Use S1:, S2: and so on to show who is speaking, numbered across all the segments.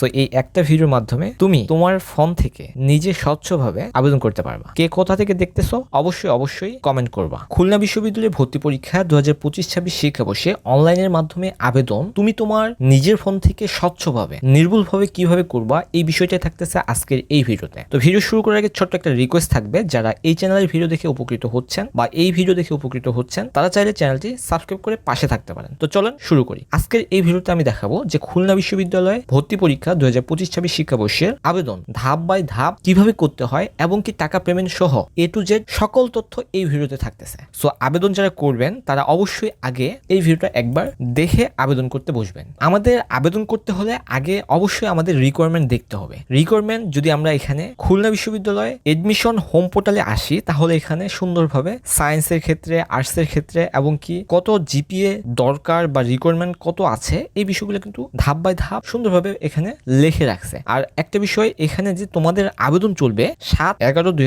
S1: So এই একটা ভিডিওর মাধ্যমে তুমি তোমার ফোন থেকে নিজে স্বচ্ছভাবে আবেদন করতে পারবা। কে কোথা থেকে দেখতেছো? অবশ্যই অবশ্যই কমেন্ট করবা। খুলনা বিশ্ববিদ্যালয়ে ভর্তি পরীক্ষা দু হাজার পঁচিশ ছাব্বিশ শিক্ষাবর্ষে অনলাইনের মাধ্যমে আবেদন তুমি তোমার নিজের ফোন থেকে স্বচ্ছভাবে, নির্ভুলভাবে কীভাবে করবা, এই বিষয়টাই থাকতেছে আজকের এই ভিডিওতে তো। ভিডিও শুরু করার আগে ছোট্ট একটা রিকোয়েস্ট থাকবে, যারা এই চ্যানেলের ভিডিও দেখে উপকৃত হচ্ছেন বা এই ভিডিও দেখে উপকৃত হচ্ছেন, তারা চাইলে চ্যানেলটি সাবস্ক্রাইব করে পাশে থাকতে পারেন। তো চলেন শুরু করি। আজকের এই ভিডিওতে আমি দেখাবো যে খুলনা বিশ্ববিদ্যালয়ে ভর্তি পরীক্ষা দু হাজার পঁচিশ ছাব্বিশ শিক্ষাবর্ষের আবেদন ধাপ বাই ধাপ কীভাবে করতে হয় এবং কি টাকা পেমেন্ট সহ এ টু জেড সকল তথ্য এই ভিডিওতে থাকতেছে। সো আবেদন যারা করবেন, তারা অবশ্যই আগে এই ভিডিওটা একবার দেখে আবেদন করতে বসবেন। আমাদের আবেদন করতে হলে আগে অবশ্যই আমাদের রিকোয়ারমেন্ট দেখতে হবে। রিকোয়ারমেন্ট যদি আমরা এখানে খুলনা বিশ্ববিদ্যালয়ে এডমিশন হোম পোর্টালে আসি, তাহলে এখানে সুন্দরভাবে সায়েন্সের ক্ষেত্রে আর্টসের ক্ষেত্রে এবং কি কত জিপিএ দরকার বা রিকোয়ারমেন্ট কত আছে, এই বিষয়গুলো কিন্তু ধাপ বাই ধাপ সুন্দরভাবে এখানে লিখে রাখছে। আর একটা বিষয়, এখানে যে তোমাদের আবেদন চলবে সাত এগারো দুই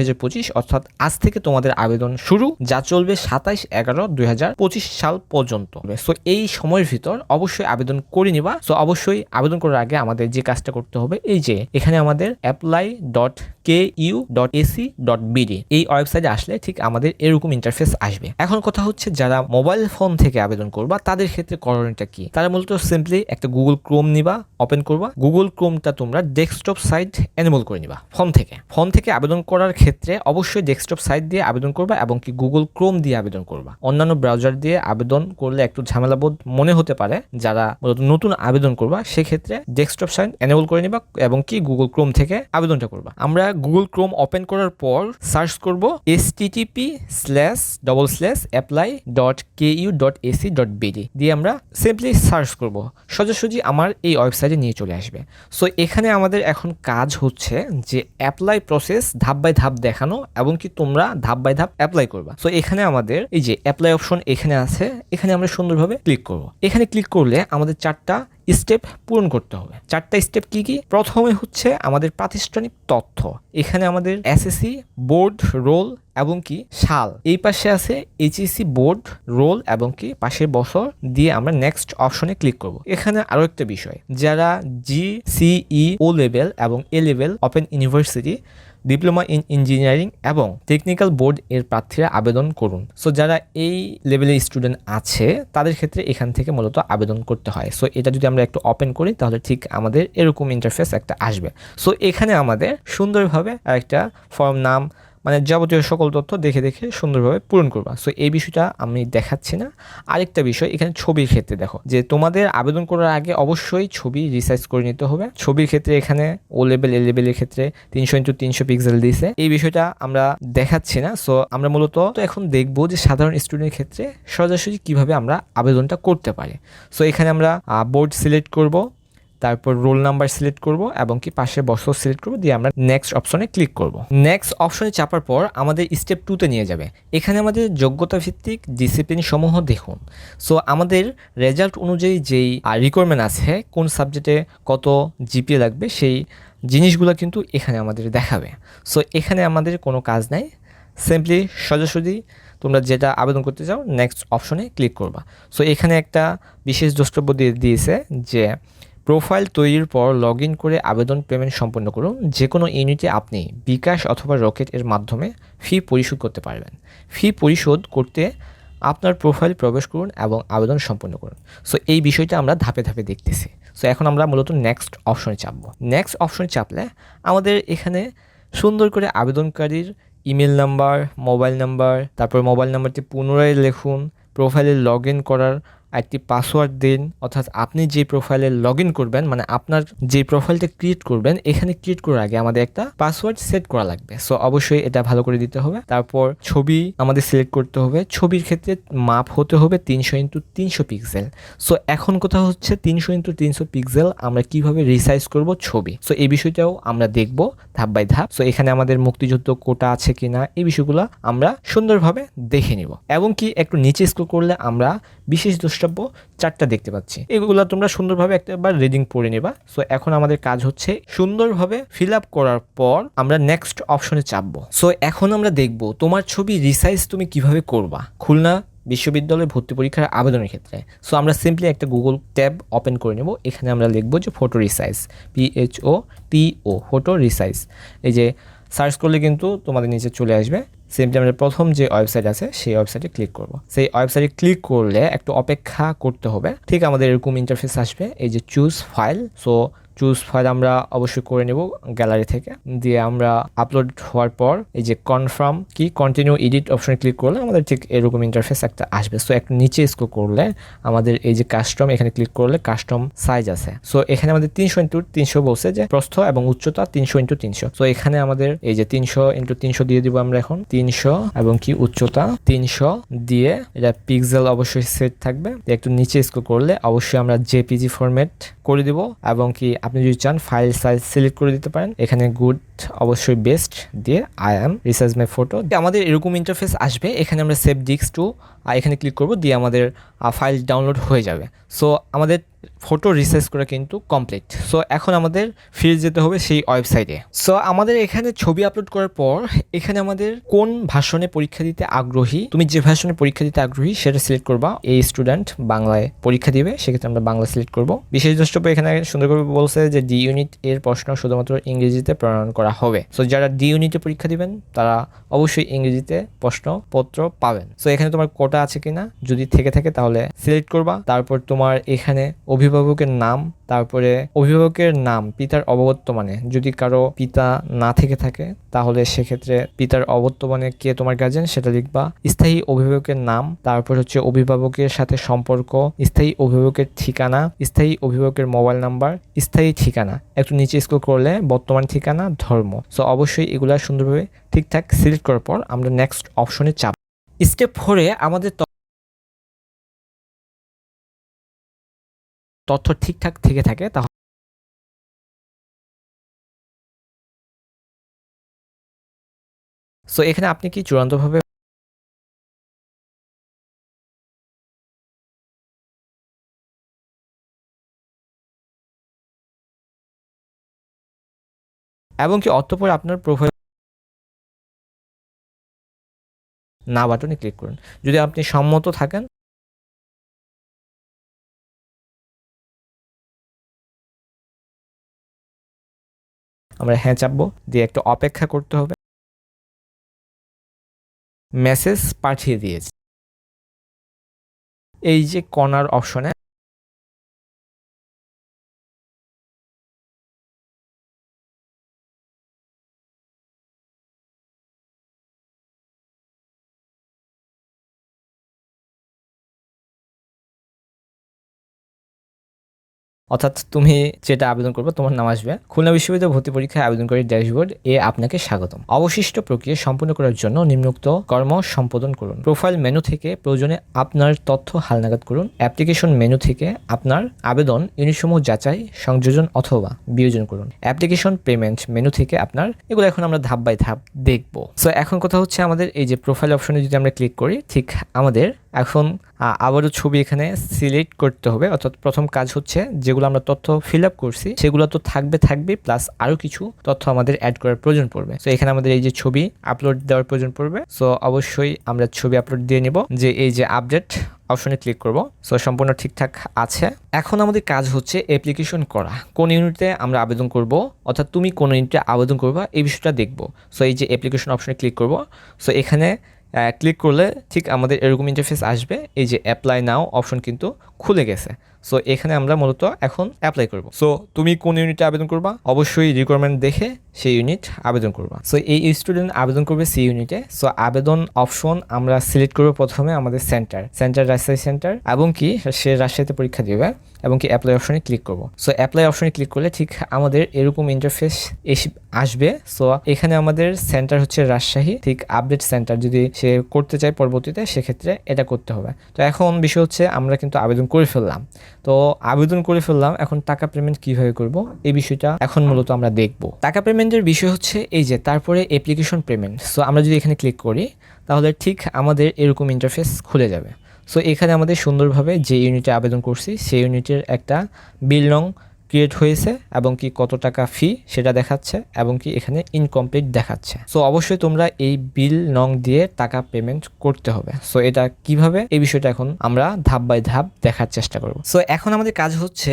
S1: অর্থাৎ আজ থেকে তোমাদের আবেদন শুরু, যা চলবে সাতাইশ এগারো দুই সাল পর্যন্ত। সো এই সময়ের ভিতর অবশ্যই আবেদন করে নিবা। সো অবশ্যই আবেদন করার আগে আমাদের যে কাজটা করতে হবে, এই যে এখানে আমাদের apply dot K U dot AC dot BD এই ওয়েবসাইটে আসলে ঠিক আমাদের এরকম ইন্টারফেস আসবে। এখন কথা হচ্ছে যারা মোবাইল ফোন থেকে আবেদন করবা, তাদের ক্ষেত্রে করণীয়টা কি? তারা মূলত সিম্পলি একটা গুগল ক্রোম নিবা ওপেন করবা। গুগল ক্রোমটা তোমরা ডেস্কটপ সাইট এনেবল করে নিবা ফোন থেকে। ফোন থেকে আবেদন করার ক্ষেত্রে অবশ্যই ডেস্কটপ সাইট দিয়ে আবেদন করবা এবং কি গুগল ক্রোম দিয়ে আবেদন করবা। অন্যান্য ব্রাউজার দিয়ে আবেদন করলে একটু ঝামেলাবোধ মনে হতে পারে, যারা মূলত নতুন আবেদন করবা, সেক্ষেত্রে ডেস্কটপ সাইট এনেবল করে নিবা এবং কি গুগল ক্রোম থেকে আবেদনটা করবা। আমরা গুগল ক্রোম ওপেন করার পর সার্চ করব HTTP slash double slash apply dot K U dot AC dot BD দিয়ে আমরা সিম্পলি সার্চ করব। সোজাসুজি আমার এই ওয়েবসাইটে নিয়ে চলে আসবে। সো এখানে আমাদের এখন কাজ হচ্ছে যে অ্যাপ্লাই প্রসেস ধাপ বাই ধাপ দেখানো এবং কি তোমরা ধাপ বাই ধাপ অ্যাপ্লাই করবা। সো এখানে আমাদের এই যে অ্যাপ্লাই অপশন এখানে আছে। এখানে আমরা সুন্দরভাবে ক্লিক করব। এখানে ক্লিক করলে আমাদের চারটা স্টেপ পূরণ করতে হবে। চারটা স্টেপ কি কি? প্রথমে হচ্ছে আমাদের প্রাতিষ্ঠানিক তথ্য। এখানে আমাদের এসএসসি বোর্ড রোল এবং কি? সাল। এই পাশে আছে এইচএসসি বোর্ড রোল এবং কি? পাশের বছর দিয়ে আমরা নেক্সট অপশনে ক্লিক করব। এখানে আরও একটা বিষয়। যারা জি সিই ও লেভেল এবং A level open university diploma in engineering এবং টেকনিক্যাল বোর্ড এর প্রার্থীরা আবেদন করুন। সো যারা এই লেভেলের স্টুডেন্ট আছে, তাদের ক্ষেত্রে এখান থেকে মূলত আবেদন করতে হয়। সো এটা যদি আমরা একটু ওপেন করি, তাহলে ঠিক আমাদের এরকম ইন্টারফেস একটা আসবে। সো এখানে আমাদের সুন্দরভাবে একটা ফর্ম নাম মানে যাবতীয় সকল তথ্য দেখে দেখে সুন্দরভাবে পূরণ করবা। সো এই বিষয়টা আমি দেখাচ্ছি না। আরেকটা বিষয়, এখানে ছবির ক্ষেত্রে দেখো, যে তোমাদের আবেদন করার আগে অবশ্যই ছবি রিসার্চ করে নিতে হবে। ছবির ক্ষেত্রে এখানে ও লেভেল এ লেভেলের ক্ষেত্রে তিনশো ইন্টু তিনশো পিক্সেল দিয়েছে। এই বিষয়টা আমরা দেখাচ্ছি না। সো আমরা মূলত এখন দেখব যে সাধারণ স্টুডেন্টের ক্ষেত্রে সরাসরি কীভাবে আমরা আবেদনটা করতে পারি। সো এখানে আমরা বোর্ড সিলেক্ট করব। তারপর রোল নাম্বার সিলেক্ট করব এবং কি পাশে বছর সিলেক্ট করব, দিয়ে আমরা নেক্সট অপশনে ক্লিক করব। নেক্সট অপশনে চাপার পর আমাদের স্টেপ টুতে নিয়ে যাবে। এখানে আমাদের যোগ্যতা ভিত্তিক ডিসিপ্লিন সমূহ দেখুন। সো আমাদের রেজাল্ট অনুযায়ী যেই রিকোয়ারমেন্ট আছে, কোন সাবজেক্টে কত জিপিএ লাগবে, সেই জিনিসগুলো কিন্তু এখানে আমাদের দেখাবে। সো এখানে আমাদের কোনো কাজ নাই। সিম্পলি সোজাসুজি তোমরা যেটা আবেদন করতে চাও নেক্সট অপশনে ক্লিক করবা। সো এখানে একটা বিশেষ দ্রষ্টব্য দিয়ে দিয়েছে যে প্রোফাইল তৈরির পর লগ ইন করে আবেদন পেমেন্ট সম্পন্ন করুন। যে কোনো ইউনিটে আপনি বিকাশ অথবা রকেট এর মাধ্যমে ফি পরিশোধ করতে পারবেন। ফি পরিশোধ করতে আপনার প্রোফাইল প্রবেশ করুন এবং আবেদন সম্পন্ন করুন। সো এই বিষয়টা আমরা ধাপে ধাপে দেখতেছি। সো এখন আমরা মূলত নেক্সট অপশনে চাপবো। নেক্সট অপশনে চাপলে আমাদের এখানে সুন্দর করে আবেদনকারীর ইমেল নাম্বার মোবাইল নাম্বার তারপর মোবাইল নাম্বারটি পুনরায় লিখুন প্রোফাইলে লগ ইন করার একটি পাসওয়ার্ড দিন, অর্থাৎ আপনি যে প্রোফাইলে লগ ইন করবেন মানে আপনার যে প্রোফাইলটা ক্রিয়েট করবেন, এখানে ক্রিয়েট করার আগে আমাদের একটা পাসওয়ার্ড সেট করা লাগবে। সো অবশ্যই এটা ভালো করে দিতে হবে। তারপর ছবি আমাদের সিলেক্ট করতে হবে। ছবির ক্ষেত্রে মাপ হতে হবে তিনশো ইন্টু তিনশো পিক্সেল সো এখন কথা হচ্ছে তিনশো ইন্টু তিনশো পিক্সেল আমরা কীভাবে রিসাইজ করব ছবি? সো এই বিষয়টাও আমরা দেখব ধাপ বাই ধাপ। সো এখানে আমাদের মুক্তিযুদ্ধ কোটা আছে কিনা, এই বিষয়গুলো আমরা সুন্দরভাবে দেখে নিব। এবং কি একটু নিচে স্ক্রল করলে আমরা বিশেষ দ্রষ্টব্য, চারটা দেখতে পাচ্ছি। এগুলো তোমরা সুন্দরভাবে একবার রিডিং পড়ে নেবা। সো এখন আমাদের কাজ হচ্ছে সুন্দরভাবে ফিল আপ করার পর আমরা নেক্সট অপশনে চাপবো। সো এখন আমরা দেখব তোমার ছবি রিসাইজ তুমি কীভাবে করবা? খুলনা বিশ্ববিদ্যালয়ে ভর্তি পরীক্ষার আবেদনের ক্ষেত্রে। সো আমরা সিম্পলি একটা গুগল ট্যাব ওপেন করে নেব। এখানে আমরা লিখব যে ফটো রিসাইজ পিএইচও টিও ফটো রিসাইজ এই যে সার্চ করলে কিন্তু তোমাদের নিচে চলে আসবে। সিম্পলি আমরা প্রথম যে ওয়েবসাইট আছে, সেই ওয়েবসাইটে ক্লিক করব। সেই ওয়েবসাইটে ক্লিক করলে একটু অপেক্ষা করতে হবে। ঠিক আমাদের এরকম ইন্টারফেস আসবে, এই যে choose file so choose file আমরা অবশ্যই করে নেব গ্যালারি থেকে। দিয়ে আমরা আপলোড হওয়ার পর এই যে কনফার্ম কি কন্টিনিউ এডিট অপশনে ক্লিক করলে আমাদের ঠিক এরকম ইন্টারফেস একটা আসবে। সো একটু নিচে স্ক্রল করলে আমাদের এই যে কাস্টম এখানে ক্লিক করলে কাস্টম সাইজ আছে। সো এখানে আমাদের তিনশো ইন্টু তিনশো বলছে যে প্রস্থ এবং উচ্চতা তিনশো ইন্টু তিনশো। সো এখানে আমাদের এই যে তিনশো ইন্টু তিনশো দিয়ে দিব আমরা এখন। তিনশো এবং কি উচ্চতা? তিনশো দিয়ে এটা পিক্সেল অবশ্যই সেট থাকবে। একটু নিচে স্কোর করলে অবশ্যই আমরা জেপিজি ফরম্যাট করে দিব এবং কি আপনি যদি চান ফাইল সাইজ সিলেক্ট করে দিতে পারেন এখানে গুড অবশ্যই বেস্ট দিয়ে I am research my photo আমাদের এরকম ইন্টারফেস আসবে, এখানে আমরা সেভ ডিক্স টু এখানে ক্লিক করব, দিয়ে আমাদের ফাইল ডাউনলোড হয়ে যাবে। সো আমাদের ফটো রিসার্চ করা কিন্তু কমপ্লিট সো এখন আমাদের ফিরে যেতে হবে সেই ওয়েবসাইটে সো আমাদের এখানে ছবি আপলোড করার পর, এখানে আমাদের কোন ভাষণে পরীক্ষা দিতে আগ্রহী, তুমি যে ভাষণে পরীক্ষা দিতে আগ্রহী, সেটা সিলেক্ট করবা। এই স্টুডেন্ট বাংলায় পরীক্ষা দিবে, সেক্ষেত্রে আমরা বাংলা সিলেক্ট করব। বিশেষ দ্রষ্টব্য এখানে সুন্দরভাবে বলছে যে ডি ইউনিট এর প্রশ্ন শুধুমাত্র ইংরেজিতে প্রণয়ন করা হবে। সো যারা ডি ইউনিটে পরীক্ষা দিবেন, তারা অবশ্যই ইংরেজিতে প্রশ্নপত্র পাবেন। সো এখানে তোমার কোটা আছে কিনা? যদি থেকে থাকে, তাহলে সিলেক্ট করবা। তারপর তোমার এখানে অভিভাবকের নাম, তারপরে অভিভাবকের নাম, পিতার অবর্তমানে যদি কারও পিতা না থেকে থাকে, তাহলে সেক্ষেত্রে পিতার অবর্তমানে কে তোমার গার্জেন সেটা লিখবা। স্থায়ী অভিভাবকের নাম, তারপর হচ্ছে অভিভাবকের সাথে সম্পর্ক, স্থায়ী অভিভাবকের ঠিকানা, স্থায়ী অভিভাবকের মোবাইল নাম্বার স্থায়ী ঠিকানা। একটু নিচে স্কুল করলে বর্তমান ঠিকানা, ধর্ম সো অবশ্যই এগুলা সুন্দরভাবে ঠিকঠাক সিলেক্ট করার পর আমরা নেক্সট অপশনে চাপ স্টেপ ফোরে আমাদের তথ্য ঠিকঠাক থেকে থাকে তাহলে সো এখানে আপনি কি চূড়ান্তভাবে এবং কি অতঃপর আপনার প্রোফাইল না বাটনে ক্লিক করুন। যদি আপনি সম্মত থাকেন, আমরা হ্যাঁ চাপবো, দিয়ে একটু অপেক্ষা করতে হবে। মেসেজ পাঠিয়ে দিয়েছে। এই যে কর্নার অপশনে অর্থাৎ তুমি যেটা আবেদন করবে তোমার নাম আসবে। খুলনা বিশ্ববিদ্যালয় ভর্তি পরীক্ষায় আবেদনকারী ড্যাশবোর্ড এ আপনাকে স্বাগতম। অবশিষ্ট প্রক্রিয়া সম্পূর্ণ করার জন্য নিম্নোক্ত কর্ম সম্পাদন করুন। প্রোফাইল মেনু থেকে প্রয়োজনে আপনার তথ্য হালনাগাদ করুন। অ্যাপ্লিকেশন মেনু থেকে আপনার আবেদন ইউনিটসমূহ যাচাই, সংযোজন অথবা বিয়োজন করুন। অ্যাপ্লিকেশন পেমেন্ট মেনু থেকে আপনার এগুলো এখন আমরা ধাপ বাই ধাপ দেখব। সো এখন কথা হচ্ছে আমাদের এই যে প্রোফাইল অপশনে যদি আমরা ক্লিক করি, ঠিক আমাদের এখন আবারও ছবি এখানে সিলেক্ট করতে হবে। অর্থাৎ প্রথম কাজ হচ্ছে যেগুলো আমরা তথ্য ফিল আপ করছি, সেগুলো তো থাকবে থাকবে প্লাস আরও কিছু তথ্য আমাদের অ্যাড করার প্রয়োজন পড়বে। সো এখানে আমাদের এই যে ছবি আপলোড দেওয়ার প্রয়োজন পড়বে। সো অবশ্যই আমরা ছবি আপলোড দিয়ে নেব, যে এই যে আপডেট অপশনে ক্লিক করব। সো সম্পূর্ণ ঠিকঠাক আছে। এখন আমাদের কাজ হচ্ছে অ্যাপ্লিকেশন করা। কোন ইউনিটে আমরা আবেদন করব, অর্থাৎ তুমি কোন ইউনিটে আবেদন করবা, এই বিষয়টা দেখব। সো এই যে অ্যাপ্লিকেশন অপশনে ক্লিক করব। সো এখানে ক্লিক করলে ঠিক আমাদের এরকম ইন্টারফেস আসবে। এই যে অ্যাপ্লাই নাও অপশন কিন্তু খুলে গেছে। সো এখানে আমরা মূলত এখন অ্যাপ্লাই করব। সো তুমি কোন ইউনিটে আবেদন করবা? অবশ্যই রিকোয়ারমেন্ট দেখে সেই ইউনিট আবেদন করবা। সো এই স্টুডেন্ট আবেদন করবে সেই ইউনিটে সো আবেদন অপশন আমরা সিলেক্ট করব প্রথমে আমাদের সেন্টার সেন্টার রাজশাহী সেন্টার এবং কি সে রাজশাহীতে পরীক্ষা দিবে এবং কি অ্যাপ্লাই অপশনে ক্লিক করব। সো অ্যাপ্লাই অপশনে ক্লিক করলে ঠিক আমাদের এরকম ইন্টারফেস এসে আসবে। সো এখানে আমাদের সেন্টার হচ্ছে রাজশাহী। ঠিক আপডেট সেন্টার যদি সে করতে চায় পরবর্তীতে সেক্ষেত্রে এটা করতে হবে। তো এখন বিষয় হচ্ছে আমরা কিন্তু আবেদন করে ফেললাম। তো আবেদন করে ফেললাম, এখন টাকা পেমেন্ট কীভাবে করব? এই বিষয়টা এখন মূলত আমরা দেখব। টাকা পেমেন্টের বিষয় হচ্ছে এই যে, তারপরে অ্যাপ্লিকেশন পেমেন্ট সো আমরা যদি এখানে ক্লিক করি, তাহলে ঠিক আমাদের এরকম ইন্টারফেস খুলে যাবে। সো এখানে আমাদের সুন্দরভাবে যে ইউনিটে আবেদন করছি, সেই ইউনিটের একটা বিল রং ক্রিয়েট হয়েছে এবং কি কত টাকা ফি সেটা দেখাচ্ছে এবং কি এখানে ইনকমপ্লিট দেখাচ্ছে। সো অবশ্যই তোমরা এই বিল নং দিয়ে টাকা পেমেন্ট করতে হবে। সো এটা কীভাবে? এই বিষয়টা এখন আমরা ধাপ বাই ধাপ দেখার চেষ্টা করব। সো এখন আমাদের কাজ হচ্ছে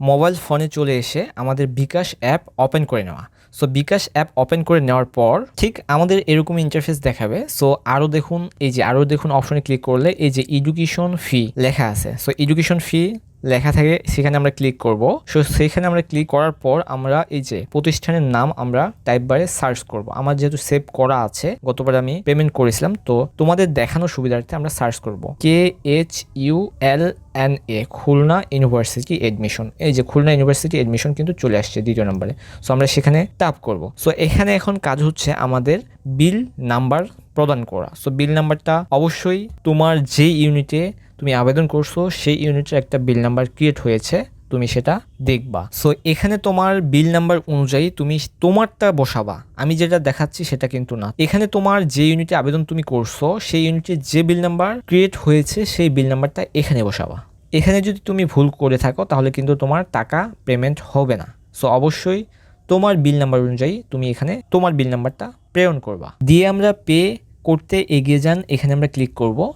S1: মোবাইল ফোনে চলে এসে আমাদের বিকাশ অ্যাপ ওপেন করে নেওয়া। সো বিকাশ অ্যাপ ওপেন করে নেওয়ার পর ঠিক আমাদের এরকম ইন্টারফেস দেখাবে। সো আরও দেখুন, এই যে আরও দেখুন অপশনে ক্লিক করলে এই যে এডুকেশন ফি লেখা আছে। সো এডুকেশন ফি লেখা থাকে, সেখানে আমরা ক্লিক করব। সো সেখানে আমরা ক্লিক করার পর আমরা এই যে প্রতিষ্ঠানের নাম আমরা টাইপ বারে সার্চ করব। আমার যেহেতু সেভ করা আছে, গতবার আমি পেমেন্ট করেছিলাম, তো তোমাদের দেখানোর সুবিধার্থে আমরা সার্চ করব। K H U L N A Khulna university admission এই যে খুলনা ইউনিভার্সিটি এডমিশন কিন্তু চলে আসছে দ্বিতীয় নম্বরে। সো আমরা সেখানে টাপ করব। সো এখানে এখন কাজ হচ্ছে আমাদের বিল নাম্বার প্রদান করা। সো বিল নাম্বারটা অবশ্যই তোমার যে ইউনিটে তুমি আবেদন করছ, সেই ইউনিটের একটা বিল নাম্বার ক্রিয়েট হয়েছে, তুমি সেটা দেখবা। সো এখানে তোমার বিল নাম্বার অনুযায়ী তুমি তোমারটা বসাবা। আমি যেটা দেখাচ্ছি সেটা কিন্তু না। এখানে তোমার যে ইউনিটে আবেদন তুমি করছ, সেই ইউনিটে যে বিল নাম্বার ক্রিয়েট হয়েছে, সেই বিল নাম্বারটা এখানে বসাবা। এখানে যদি তুমি ভুল করে থাকো, তাহলে কিন্তু তোমার টাকা পেমেন্ট হবে না। সো অবশ্যই তোমার বিল নাম্বার অনুযায়ী তুমি এখানে তোমার বিল নাম্বারটা প্রেরণ করবা। দিয়ে আমরা পে করতে এগিয়ে যান, এখানে আমরা ক্লিক করব।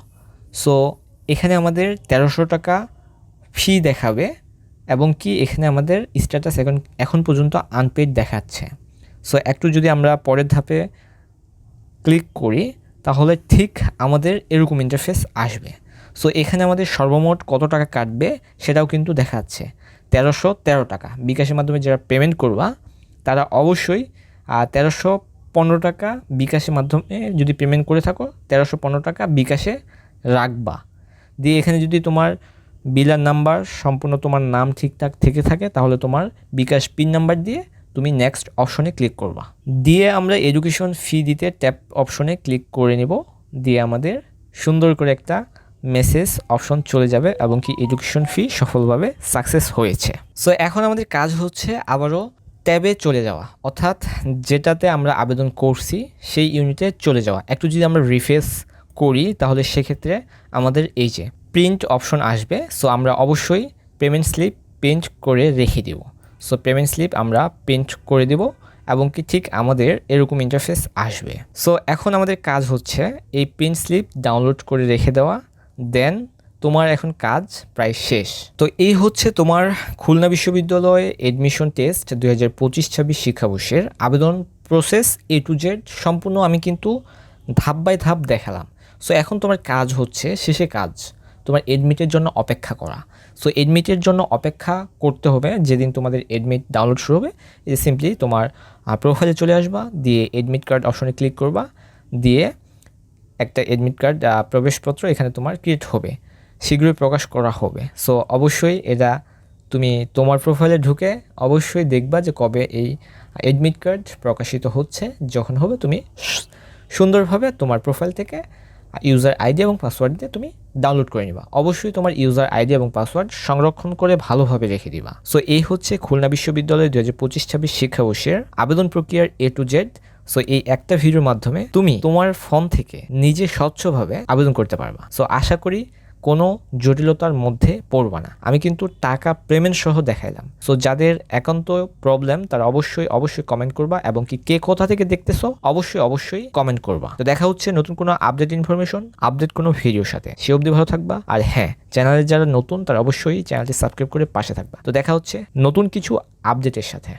S1: সো এখানে আমাদের তেরোশো টাকা ফি দেখাবে এবং কি এখানে আমাদের স্ট্যাটাস এখন এখন পর্যন্ত আনপেড দেখাচ্ছে। সো একটু যদি আমরা পরের ধাপে ক্লিক করি, তাহলে ঠিক আমাদের এরকম ইন্টারফেস আসবে। সো এখানে আমাদের সর্বমোট কত টাকা কাটবে সেটাও কিন্তু দেখাচ্ছে। তেরোশো তেরো টাকা। বিকাশের মাধ্যমে যারা পেমেন্ট করবা, তারা অবশ্যই তেরোশো পনেরো টাকা বিকাশের মাধ্যমে যদি পেমেন্ট করে থাকো, তেরোশো পনেরো টাকা বিকাশে রাখবা। দিয়ে এখানে যদি তোমার বিলার নাম্বার সম্পূর্ণ তোমার নাম ঠিকঠাক থেকে থাকে, তাহলে তোমার বিকাশ পিন নাম্বার দিয়ে তুমি নেক্সট অপশনে ক্লিক করবা। দিয়ে আমরা এডুকেশন ফি দিতে ট্যাপ অপশনে ক্লিক করে নিব। দিয়ে আমাদের সুন্দর করে একটা মেসেজ অপশন চলে যাবে এবং কি এডুকেশন ফি সফলভাবে সাকসেস হয়েছে। সো এখন আমাদের কাজ হচ্ছে আবারও ট্যাবে চলে যাওয়া। অর্থাৎ যেটাতে আমরা আবেদন করছি, সেই ইউনিটে চলে যাওয়া। একটু যদি আমরা রিফ্রেশ করি, তাহলে সেক্ষেত্রে আমাদের এই যে প্রিন্ট অপশন আসবে সো আমরা অবশ্যই পেমেন্ট স্লিপ প্রিন্ট করে রেখে দেব। সো পেমেন্ট স্লিপ আমরা প্রিন্ট করে দেব এবং কি ঠিক আমাদের এরকম ইন্টারফেস আসবে। সো এখন আমাদের কাজ হচ্ছে এই প্রিন্ট স্লিপ ডাউনলোড করে রেখে দেওয়া দেন তোমার এখন কাজ প্রায় শেষ। তো এই হচ্ছে তোমার খুলনা বিশ্ববিদ্যালয়ে এডমিশন টেস্ট দুই হাজার পঁচিশ ছাব্বিশ শিক্ষাবর্ষের আবেদন প্রসেস এ টু জেড সম্পূর্ণ আমি কিন্তু ধাপ বাই ধাপ দেখালাম। সো এখন তোমার কাজ হচ্ছে শেষে কাজ। তোমার এডমিটের জন্য অপেক্ষা করা। সো এডমিটের জন্য অপেক্ষা করতে হবে। যেদিন তোমাদের এডমিট ডাউনলোড শুরু হবে, এই সিম্পলি তোমার প্রোফাইলে চলে আসবা, দিয়ে এডমিট কার্ড অপশনে ক্লিক করবা, দিয়ে একটা এডমিট কার্ড প্রবেশপত্র এখানে তোমার ক্রিয়েট হবে। শীঘ্রই প্রকাশ করা হবে। সো অবশ্যই এটা তুমি তোমার প্রোফাইলে ঢুকে অবশ্যই দেখবা যে কবে এই এডমিট কার্ড প্রকাশিত হচ্ছে। যখন হবে তুমি সুন্দরভাবে তোমার প্রোফাইল থেকে ইউজার আইডি এবং পাসওয়ার্ড দিয়ে তুমি ডাউনলোড করে নিবা। অবশ্যই তোমার ইউজার আইডি এবং পাসওয়ার্ড সংরক্ষণ করে ভালোভাবে রেখে দিবা। সো এই হচ্ছে খুলনা বিশ্ববিদ্যালয়ের দু হাজার পঁচিশ ছাব্বিশ শিক্ষাবর্ষের আবেদন প্রক্রিয়ার এ টু জেড সো এই একটা ভিডিওর মাধ্যমে তুমি তোমার ফোন থেকে নিজে স্বচ্ছভাবে আবেদন করতে পারবা। সো আশা করি কোনো জটিলতার মধ্যে পড়বা না। আমি কিন্তু টাকা পেমেন্ট সহ দেখাইলাম। সো যাদের একান্ত প্রবলেম তারা অবশ্যই অবশ্যই কমেন্ট করবা এবং কি কে কোথা থেকে দেখতেছো, অবশ্যই অবশ্যই কমেন্ট করবা। তো দেখা হচ্ছে নতুন কোনো আপডেট ইনফরমেশন আপডেট কোনো ভিডিওর সাথে। সে অবধি ভালো থাকবা। আর হ্যাঁ চ্যানেলে যারা নতুন, তারা অবশ্যই চ্যানেলটি সাবস্ক্রাইব করে পাশে থাকবা। তো দেখা হচ্ছে নতুন কিছু আপডেটের সাথে।